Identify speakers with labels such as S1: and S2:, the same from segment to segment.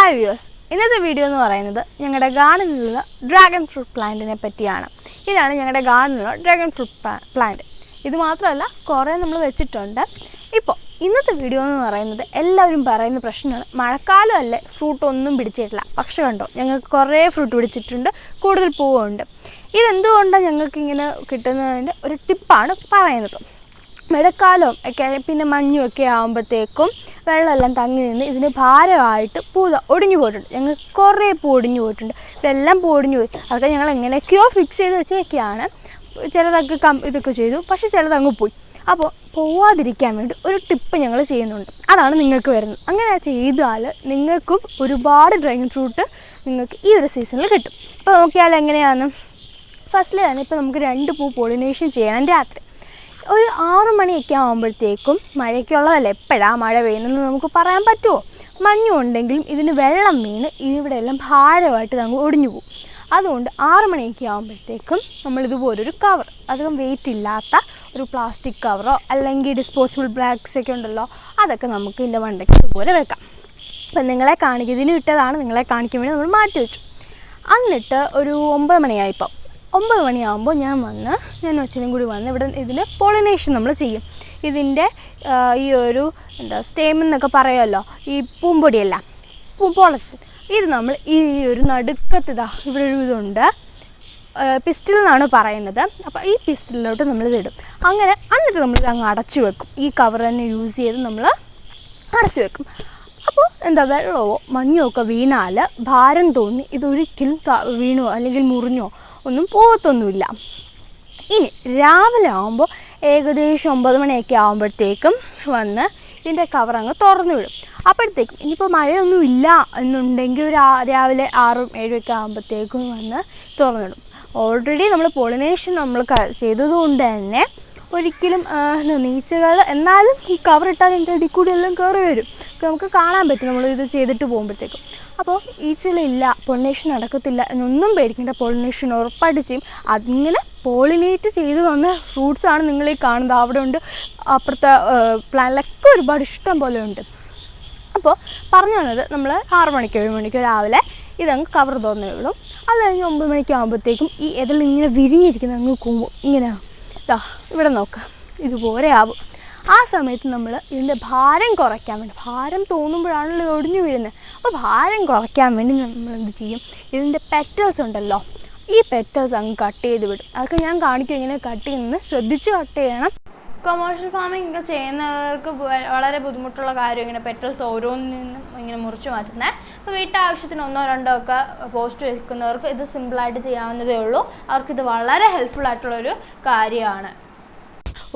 S1: Hi views ഇന്നത്തെ video എന്ന് പറയുന്നത് ഞങ്ങളുടെ ഗാർഡനിലുള്ള ഡ്രാഗൺ ഫ്രൂട്ട് പ്ലാന്റിനെ പറ്റിയാണ്. ഇതാണ് ഞങ്ങളുടെ ഗാർഡനിലുള്ള ഡ്രാഗൺ ഫ്രൂട്ട് പ്ലാന്റ് ഇത് മാത്രമല്ല കുറേ നമ്മൾ വെച്ചിട്ടുണ്ട്. ഇപ്പോൾ ഇന്നത്തെ വീഡിയോ എന്ന് പറയുന്നത് എല്ലാവരും പറയുന്ന പ്രശ്നമാണ്. മഴക്കാലമല്ലേ ഫ്രൂട്ട് ഒന്നും പിടിച്ചിട്ടില്ല. പക്ഷെ കണ്ടോ ഞങ്ങൾക്ക് കുറേ ഫ്രൂട്ട് പിടിച്ചിട്ടുണ്ട് കൂടുതൽ പൂവുണ്ട്. ഇതെന്തുകൊണ്ടാണ് ഞങ്ങൾക്ക് ഇങ്ങനെ കിട്ടുന്നതിന്റെ ഒരു ടിപ്പാണ് പറയുന്നത്. മഴക്കാലവും ഒക്കെ പിന്നെ മഞ്ഞും ഒക്കെ ആകുമ്പോഴത്തേക്കും വെള്ളമെല്ലാം തങ്ങി നിന്ന് ഇതിന് ഭാരമായിട്ട് പൂ ഒടിഞ്ഞു പോയിട്ടുണ്ട്. ഞങ്ങൾ കുറേ പൂ ഒടിഞ്ഞു പോയിട്ടുണ്ട്. ഇതെല്ലാം പൂ ഒടിഞ്ഞു പോയി. അതൊക്കെ ഞങ്ങൾ എങ്ങനെയൊക്കെയോ ഫിക്സ് ചെയ്ത് വെച്ചൊക്കെയാണ്. ചിലതൊക്കെ കം ഇതൊക്കെ ചെയ്തു. പക്ഷെ ചിലതങ്ങ് പോയി. അപ്പോൾ പോവാതിരിക്കാൻ വേണ്ടി ഒരു ടിപ്പ് ഞങ്ങൾ ചെയ്യുന്നുണ്ട്. അതാണ് നിങ്ങൾക്ക് വരുന്നത്. അങ്ങനെ ചെയ്താൽ നിങ്ങൾക്കും ഒരുപാട് ഡ്രാഗൺ ഫ്രൂട്ട് നിങ്ങൾക്ക് ഈ ഒരു സീസണിൽ കിട്ടും. അപ്പോൾ നോക്കിയാൽ എങ്ങനെയാണ്? ഫസ്റ്റിൽ തന്നെ ഇപ്പോൾ നമുക്ക് രണ്ട് പൂ പോളിനേഷൻ ചെയ്യണം രാത്രി. ഒരു ആറ് മണിയൊക്കെ ആകുമ്പോഴത്തേക്കും മഴയ്ക്കുള്ളതല്ലേ? എപ്പോഴാണ് മഴ പെയ്യുന്നതെന്ന് നമുക്ക് പറയാൻ പറ്റുമോ? മഞ്ഞുണ്ടെങ്കിലും ഇതിന് വെള്ളം വീണ് ഇവിടെ എല്ലാം ഭാരമായിട്ട് നമുക്ക് ഒടിഞ്ഞു പോകും. അതുകൊണ്ട് ആറ് മണിയൊക്കെ ആകുമ്പോഴത്തേക്കും നമ്മൾ ഇതുപോലൊരു കവർ അധികം വെയിറ്റ് ഇല്ലാത്ത ഒരു പ്ലാസ്റ്റിക് കവറോ അല്ലെങ്കിൽ ഡിസ്പോസിബിൾ ബാഗ്സ് ഒക്കെ ഉണ്ടല്ലോ അതൊക്കെ നമുക്ക് ഇതിന്റെ വണ്ടയ്ക്ക് ഇതുപോലെ വെക്കാം. അപ്പം നിങ്ങളെ കാണിക്കും ഇതിന് ഇട്ടതാണ് നിങ്ങളെ കാണിക്കാൻ വേണ്ടി നമ്മൾ മാറ്റി വെച്ചു. എന്നിട്ട് ഒരു ഒമ്പത് മണിയായിപ്പോൾ ഒമ്പത് മണിയാകുമ്പോൾ ഞാൻ വന്ന് ഞാൻ അച്ഛനും കൂടി വന്ന് ഇവിടെ ഇതിൽ പോളിനേഷൻ നമ്മൾ ചെയ്യും. ഇതിന്റെ ഈ ഒരു എന്താ സ്റ്റേം എന്നൊക്കെ പറയുമല്ലോ ഈ പൂമ്പൊടിയല്ല പൂമ്പോളത്തിൽ ഇത് നമ്മൾ ഈ ഒരു നടുക്കത്തിതാ ഇവിടെ ഒരു ഇതുണ്ട്. പിസ്റ്റിൽ എന്നാണ് പറയുന്നത്. അപ്പോൾ ഈ പിസ്റ്റിലോട്ട് നമ്മൾ ഇതിടും അങ്ങനെ എന്നിട്ട് നമ്മൾ ഇത് അങ്ങ് അടച്ചു വെക്കും. ഈ കവർ തന്നെ യൂസ് ചെയ്ത് നമ്മൾ അടച്ചു വെക്കും. അപ്പോൾ എന്താ വെള്ളമോ മഞ്ഞോ ഒക്കെ വീണാൽ ഭാരം തോന്നി ഇതൊരിക്കലും വീണോ അല്ലെങ്കിൽ മുറിഞ്ഞോ ഒന്നും പോകത്തൊന്നുമില്ല. ഇനി രാവിലെ ആകുമ്പോൾ ഏകദേശം ഒമ്പത് മണിയൊക്കെ ആകുമ്പോഴത്തേക്കും വന്ന് ഇതിന്റെ കവർ അങ്ങ് തുറന്നു വിടും. അപ്പോഴത്തേക്കും ഇനിയിപ്പോൾ മഴയൊന്നും ഇല്ല എന്നുണ്ടെങ്കിൽ ഒരു രാവിലെ ആറും ഏഴുമൊക്കെ ആകുമ്പോഴത്തേക്കും വന്ന് തുറന്നു വിടും. ഓൾറെഡി നമ്മൾ പോളിനേഷൻ നമ്മൾ ചെയ്തതുകൊണ്ട് തന്നെ ഒരിക്കലും നീച്ചകൾ എന്നാലും ഈ കവറിട്ടാൽ എന്റെ അടി കൂടി എല്ലാം കയറി വരും. നമുക്ക് കാണാൻ പറ്റും. നമ്മൾ ഇത് ചെയ്തിട്ട് പോകുമ്പോഴത്തേക്കും. അപ്പോൾ ഈച്ചകളില്ല പൊളിനേഷൻ നടക്കത്തില്ല എന്നൊന്നും പേടിക്കേണ്ട. പൊളിനേഷൻ ഉറപ്പായിട്ട് ചെയ്യും. അതിങ്ങനെ പോളിനേറ്റ് ചെയ്ത് വന്ന ഫ്രൂട്ട്സാണ് നിങ്ങൾ ഈ കാണുന്നത്. അവിടെ ഉണ്ട് അപ്പുറത്തെ പ്ലാനിലൊക്കെ ഒരുപാട് ഇഷ്ടം പോലെ ഉണ്ട്. അപ്പോൾ പറഞ്ഞു വന്നത് നമ്മൾ ആറ് മണിക്ക് ഏഴ് മണിക്ക് രാവിലെ ഇതങ്ങ് കവർ തോന്നേ ഉള്ളൂ. അത് കഴിഞ്ഞ് ഒമ്പത് മണിക്ക് ആകുമ്പോഴത്തേക്കും ഈ ഇതിൽ ഇങ്ങനെ വിരിഞ്ഞിരിക്കുന്ന അങ്ങ് കൂമ്പും ഇങ്ങനെ ഇതാ ഇവിടെ നോക്കാം. ഇതുപോലെ ആവും. ആ സമയത്ത് നമ്മൾ ഇതിന്റെ ഭാരം കുറയ്ക്കാൻ വേണ്ടി ഭാരം തോന്നുമ്പോഴാണല്ലോ ഇത് ഒടിഞ്ഞു വീഴുന്നത്. അപ്പോൾ ഭാരം കുറയ്ക്കാൻ വേണ്ടി നമ്മൾ എന്ത് ചെയ്യും? ഇതിന്റെ പെറ്റൽസ് ഉണ്ടല്ലോ ഈ പെറ്റൽസ് അങ്ങ് കട്ട് ചെയ്ത് വിടും. അതൊക്കെ ഞാൻ കാണിക്കും ഇങ്ങനെ കട്ട് ചെയ്യുന്നത് ശ്രദ്ധിച്ച് കട്ട് ചെയ്യണം. കൊമേഴ്ഷ്യൽ ഫാമിംഗ് ഒക്കെ ചെയ്യുന്നവർക്ക് വളരെ ബുദ്ധിമുട്ടുള്ള കാര്യം ഇങ്ങനെ പെറ്റൽസ് ഓരോന്നിൽ നിന്നും ഇങ്ങനെ മുറിച്ച് മാറ്റുന്നത് അപ്പോൾ വീട്ടാവശ്യത്തിന് ഒന്നോ രണ്ടോ ഒക്കെ പോസ്റ്റ് വെക്കുന്നവർക്ക് ഇത് സിമ്പിളായിട്ട് ചെയ്യാവുന്നതേ ഉള്ളൂ. അവർക്കിത് വളരെ ഹെൽപ്ഫുൾ ആയിട്ടുള്ളൊരു കാര്യമാണ്.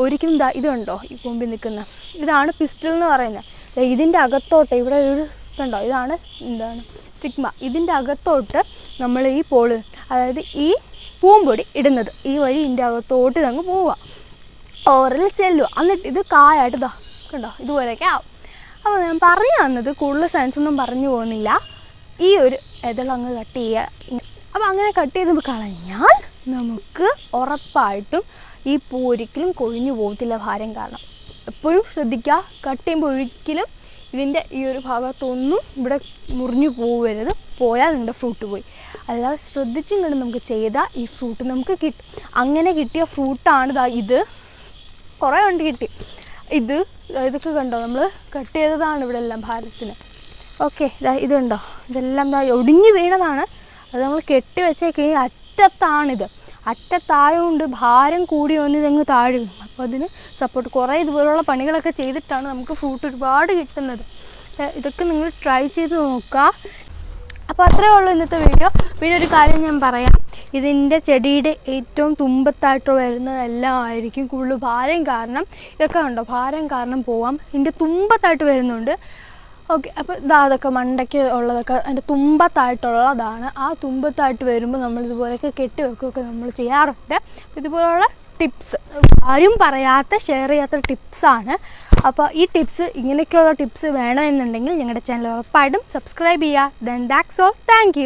S1: ഒരിക്കലും ഇതുണ്ടോ ഈ കൊമ്പിൽ നിൽക്കുന്ന. ഇതാണ് പിസ്റ്റൽ എന്ന് പറയുന്നത്. ഇതിന്റെ അകത്തോട്ട് ഇവിടെ ഒരു ഇതുണ്ടോ? ഇതാണ് എന്താണ്? സ്റ്റിഗ്മ ഇതിന്റെ അകത്തോട്ട് നമ്മൾ ഈ പോൾ അതായത് ഈ പൂമ്പൊടി ഇടുന്നത്. ഈ വഴി ഇതിന്റെ അകത്തോട്ട് ഇതങ്ങ് പോവുക. ഓറിൽ ചെല്ലുക. എന്നിട്ട് ഇത് കായായിട്ട് ഇതാ കണ്ടോ? ഇതുപോലെയൊക്കെ ആവും. അപ്പോൾ ഞാൻ പറഞ്ഞു തന്നത് കൂടുതൽ സയൻസ് ഒന്നും പറഞ്ഞു പോകുന്നില്ല. ഈ ഒരു ഇതളങ്ങ് കട്ട് ചെയ്യുക. അപ്പോൾ അങ്ങനെ കട്ട് ചെയ്ത് കളഞ്ഞാൽ നമുക്ക് ഉറപ്പായിട്ടും ഈ പൂ ഒരിക്കലും കൊഴിഞ്ഞു പോകത്തില്ല ഭാരം കാരണം. എപ്പോഴും ശ്രദ്ധിക്കുക കട്ട് ചെയ്യുമ്പോൾ ഒരിക്കലും ഇതിന്റെ ഈ ഒരു ഭാഗത്തൊന്നും ഇവിടെ മുറിഞ്ഞു പോകരുത്. പോയാൽ നിങ്ങളുടെ ഫ്രൂട്ട് പോയി. അല്ലാതെ ശ്രദ്ധിച്ചും കണ്ട് നമുക്ക് ചെയ്താൽ ഈ ഫ്രൂട്ട് നമുക്ക് കിട്ടും. അങ്ങനെ കിട്ടിയ ഫ്രൂട്ടാണ് ഇത്. കുറേ ഉണ്ട് കിട്ടി. ഇത് ഇതൊക്കെ കണ്ടോ? നമ്മൾ കട്ട് ചെയ്തതാണ് ഇവിടെ എല്ലാം ഭാരത്തിന്. ഓക്കെ ഇതാ ഇതുണ്ടോ? ഇതെല്ലാം ഒടിഞ്ഞു വീണതാണ്. അത് നമ്മൾ കെട്ടി വെച്ചേക്ക്. അറ്റത്താണിത്. അറ്റത്തായതുകൊണ്ട് ഭാരം കൂടി വന്ന് ഇതങ്ങ് താഴെ. അപ്പോൾ അതിന് സപ്പോർട്ട് കുറേ ഇതുപോലുള്ള പണികളൊക്കെ ചെയ്തിട്ടാണ് നമുക്ക് ഫ്രൂട്ട് ഒരുപാട് കിട്ടുന്നത്. ഇതൊക്കെ നിങ്ങൾ ട്രൈ ചെയ്ത് നോക്കുക അപ്പോൾ അത്രയേ ഉള്ളൂ ഇന്നത്തെ വീഡിയോ പിന്നെ ഒരു കാര്യം ഞാൻ പറയാം. ഇതിന്റെ ചെടിയുടെ ഏറ്റവും തുമ്പത്തായിട്ട് വരുന്നതെല്ലാം ആയിരിക്കും കൂടുതൽ ഭാരം കാരണം. ഇതൊക്കെ ഉണ്ടോ ഭാരം കാരണം പോവാം. ഇതിന്റെ തുമ്പത്തായിട്ട് വരുന്നുണ്ട്. ഓക്കെ അപ്പോൾ ഇതാ അതൊക്കെ മണ്ടയ്ക്ക് ഉള്ളതൊക്കെ അതിന്റെ തുമ്പത്തായിട്ടുള്ളതാണ് ആ തുമ്പത്തായിട്ട് വരുമ്പോൾ നമ്മൾ ഇതുപോലെയൊക്കെ കെട്ടി വെക്കുകയൊക്കെ നമ്മൾ ചെയ്യാറുണ്ട്. ഇതുപോലുള്ള ടിപ്സ് ആരും പറയാത്ത ഷെയർ ചെയ്യാത്ത ടിപ്സാണ് അപ്പോൾ ഈ ടിപ്സ് ഇങ്ങനെയൊക്കെയുള്ള ടിപ്സ് വേണമെന്നുണ്ടെങ്കിൽ ഞങ്ങളുടെ ചാനൽ ഉറപ്പായിട്ടും സബ്സ്ക്രൈബ് ചെയ്യുക. Then that's all thank